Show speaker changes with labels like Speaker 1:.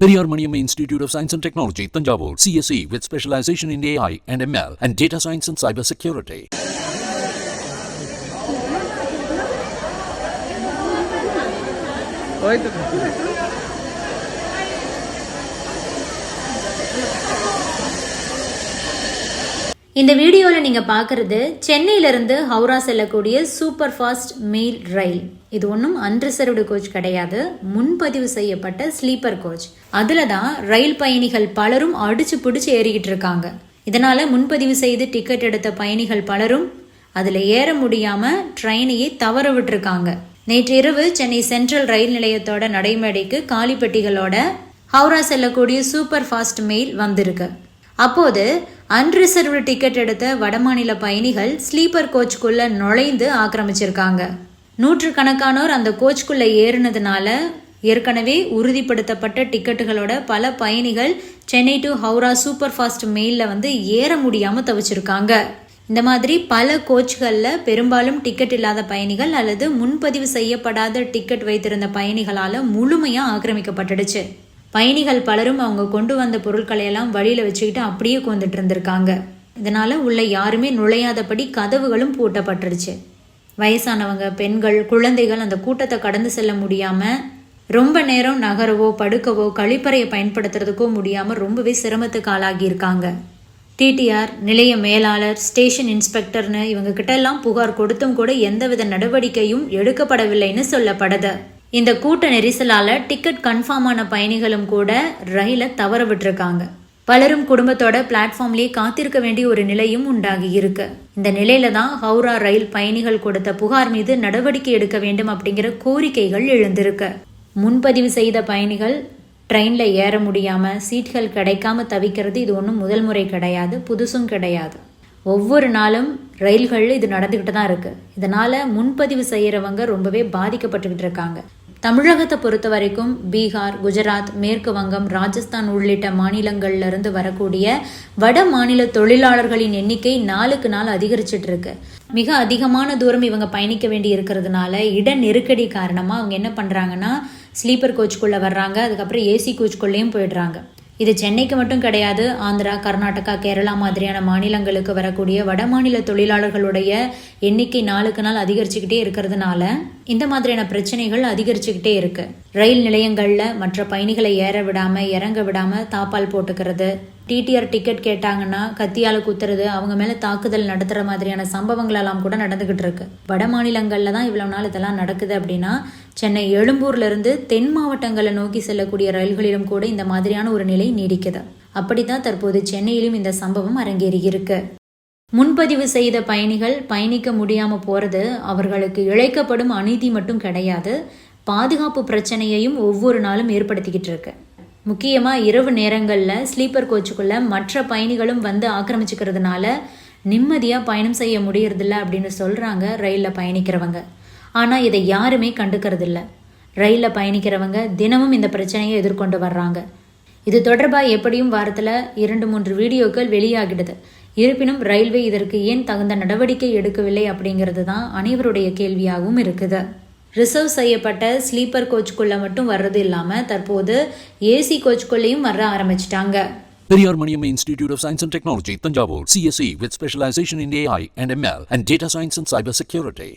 Speaker 1: Periyar Maniamma Institute of Science and Technology, Tanjavur, CSE with specialization in AI and ML and data science and cyber security.
Speaker 2: இந்த வீடியோவில் நீங்கள் பார்க்குறது சென்னையிலிருந்து ஹவுரா செல்லக்கூடிய super fast mail ரயில். இது ஒன்றும் அன்ரிசர்வ்டு கோச் கிடையாது. முன்பதிவு செய்யப்பட்ட ஸ்லீப்பர் கோச். அதில் தான் ரயில் பயணிகள் பலரும் அடிச்சு பிடிச்சி ஏறிக்கிட்டு இருக்காங்க. இதனால் முன்பதிவு செய்து டிக்கெட் எடுத்த பயணிகள் பலரும் அதில் ஏற முடியாமல் ட்ரெயினையே தவற விட்டுருக்காங்க. நேற்று இரவு சென்னை சென்ட்ரல் ரயில் நிலையத்தோட நடைமேடைக்கு காலிப்பெட்டிகளோட ஹவுரா செல்லக்கூடிய சூப்பர் ஃபாஸ்ட் மெயில் வந்திருக்கு. அப்போது அன்ரிசர்வ்டு டிக்கெட் எடுத்த வடமாநில பயணிகள் ஸ்லீப்பர் கோச்சுக்குள்ளே நுழைந்து ஆக்கிரமிச்சிருக்காங்க. நூற்றுக்கணக்கானோர் அந்த கோச்சுக்குள்ளே ஏறினதுனால ஏற்கனவே உறுதிப்படுத்தப்பட்ட டிக்கெட்டுகளோட பல பயணிகள் Chennai to Howrah super fast மெயிலில் வந்து ஏற முடியாமல் தவிச்சிருக்காங்க. இந்த மாதிரி பல கோச்களில் பெரும்பாலும் டிக்கெட் இல்லாத பயணிகள் அல்லது முன்பதிவு செய்யப்படாத டிக்கெட் வைத்திருந்த பயணிகளால் முழுமையாக ஆக்கிரமிக்கப்பட்டுடுச்சு. பயணிகள் பலரும் அவங்க கொண்டு வந்த பொருட்களையெல்லாம் வழியில் வச்சுக்கிட்டு அப்படியே கொண்டுட்டு இருந்திருக்காங்க இதனால் உள்ள யாருமே நுழையாதபடி கதவுகளும் பூட்டப்பட்டுருச்சு. வயசானவங்க பெண்கள் குழந்தைகள் அந்த கூட்டத்தை கடந்து செல்ல முடியாமல் ரொம்ப நேரம் நகரவோ படுக்கவோ கழிப்பறையை பயன்படுத்துறதுக்கோ முடியாமல் ரொம்பவே சிரமத்துக்கு ஆளாகியிருக்காங்க. டிடிஆர் நிலைய மேலாளர் ஸ்டேஷன் இன்ஸ்பெக்டர்னு இவங்க கிட்ட எல்லாம் புகார் கொடுத்தும் கூட எந்தவித நடவடிக்கையும் எடுக்கப்படவில்லைன்னு சொல்லப்படுது. இந்த கூட்ட நெரிசலால டிக்கெட் கன்ஃபார்ம் ஆன பயணிகளும் கூட ரயிலை தவற விட்டுருக்காங்க. பலரும் குடும்பத்தோட பிளாட்ஃபார்ம்லேயே காத்திருக்க வேண்டிய ஒரு நிலையும் உண்டாகி இருக்கு. இந்த நிலையில தான் ஹவுரா ரயில் பயணிகள் கொடுத்த புகார் மீது நடவடிக்கை எடுக்க வேண்டும் அப்படிங்கிற கோரிக்கைகள் எழுந்திருக்கு. முன்பதிவு செய்த பயணிகள் ட்ரெயின்ல ஏற முடியாம சீட்கள் கிடைக்காம தவிக்கிறது இது ஒன்றும் முதல் முறை கிடையாது புதுசும் கிடையாது. ஒவ்வொரு நாளும் ரயில்கள் இது நடந்துக்கிட்டு தான் இருக்கு. இதனால முன்பதிவு செய்யறவங்க ரொம்பவே பாதிக்கப்பட்டுக்கிட்டு இருக்காங்க. தமிழகத்தை பொறுத்த வரைக்கும் பீகார் குஜராத் மேற்கு வங்கம் ராஜஸ்தான் உள்ளிட்ட மாநிலங்கள்ல இருந்து வரக்கூடிய வட மாநில தொழிலாளர்களின் எண்ணிக்கை நாளுக்கு நாள் அதிகரிச்சிட்டு இருக்கு மிக அதிகமான தூரம் இவங்க பயணிக்க வேண்டி இருக்கிறதுனால இட நெருக்கடி காரணமாக அவங்க என்ன பண்ணுறாங்கன்னா ஸ்லீப்பர் கோச்சுக்குள்ளே வர்றாங்க அதுக்கப்புறம் ஏசி கோச்சுக்குள்ளேயும் போயிடுறாங்க. இது சென்னைக்கு மட்டும் கிடையாது. ஆந்திரா கர்நாடகா கேரளா மாதிரியான மாநிலங்களுக்கு வரக்கூடிய வட மாநில தொழிலாளர்களுடைய எண்ணிக்கை நாளுக்கு நாள் அதிகரிச்சுக்கிட்டே இருக்கிறதுனால இந்த மாதிரியான பிரச்சனைகள் அதிகரிச்சுக்கிட்டே இருக்கு. ரயில் நிலையங்களில் மற்ற பயணிகளை ஏற விடாம இறங்க விடாம தாப்பால் போட்டுக்கிறது. டிடிஆர் டிக்கெட் கேட்டாங்கன்னா கத்தியால குத்துறது அவங்க மேல தாக்குதல் நடத்துற மாதிரியான சம்பவங்கள் எல்லாம் கூட நடந்துகிட்டு இருக்கு. வட மாநிலங்கள்ல தான் இவ்வளவு நாள் இதெல்லாம் நடக்குது அப்படின்னா சென்னை எழும்பூர்லேருந்து தென் மாவட்டங்களை நோக்கி செல்லக்கூடிய ரயில்களிலும் கூட இந்த மாதிரியான ஒரு நிலை நீடிக்குது. அப்படித்தான் தற்போது சென்னையிலும் இந்த சம்பவம் அரங்கேறி இருக்கு முன்பதிவு செய்த பயணிகள் பயணிக்க முடியாமல் போகிறது அவர்களுக்கு இழைக்கப்படும் அநீதி மட்டும் கிடையாது. பாதுகாப்பு பிரச்சனையையும் ஒவ்வொரு நாளும் ஏற்படுத்திக்கிட்டு இருக்கு. முக்கியமாக இரவு நேரங்களில் ஸ்லீப்பர் கோச்சுக்குள்ள மற்ற பயணிகளும் வந்து ஆக்கிரமிச்சுக்கிறதுனால நிம்மதியாக பயணம் செய்ய முடியறதில்ல அப்படின்னு சொல்கிறாங்க ரயிலில் பயணிக்கிறவங்க. ஆனால் இதை யாருமே கண்டுக்கிறதில்ல. ரயிலில் பயணிக்கிறவங்க தினமும் இந்த பிரச்சனையை எதிர்கொண்டு வர்றாங்க. இது தொடர்பாக எப்படியும் வாரத்தில் இரண்டு மூன்று வீடியோக்கள் வெளியாகிடுது. இருப்பினும் ரயில்வே இதற்கு ஏன் தகுந்த நடவடிக்கை எடுக்கவில்லை அப்படிங்கிறது தான் அனைவருடைய கேள்வியாகவும் இருக்குது. ரிசர்வ் செய்யப்பட்ட ஸ்லீப்பர் கோச்சுக்குள்ளே மட்டும் வர்றது இல்லாமல் தற்போது ஏசி கோச்சுக்குள்ளேயும் வர ஆரம்பிச்சிட்டாங்க.
Speaker 1: Periyar Maniam Institute of Science and Technology, Tanjavur, CSE with specialization in AI and ML and data science and cyber security.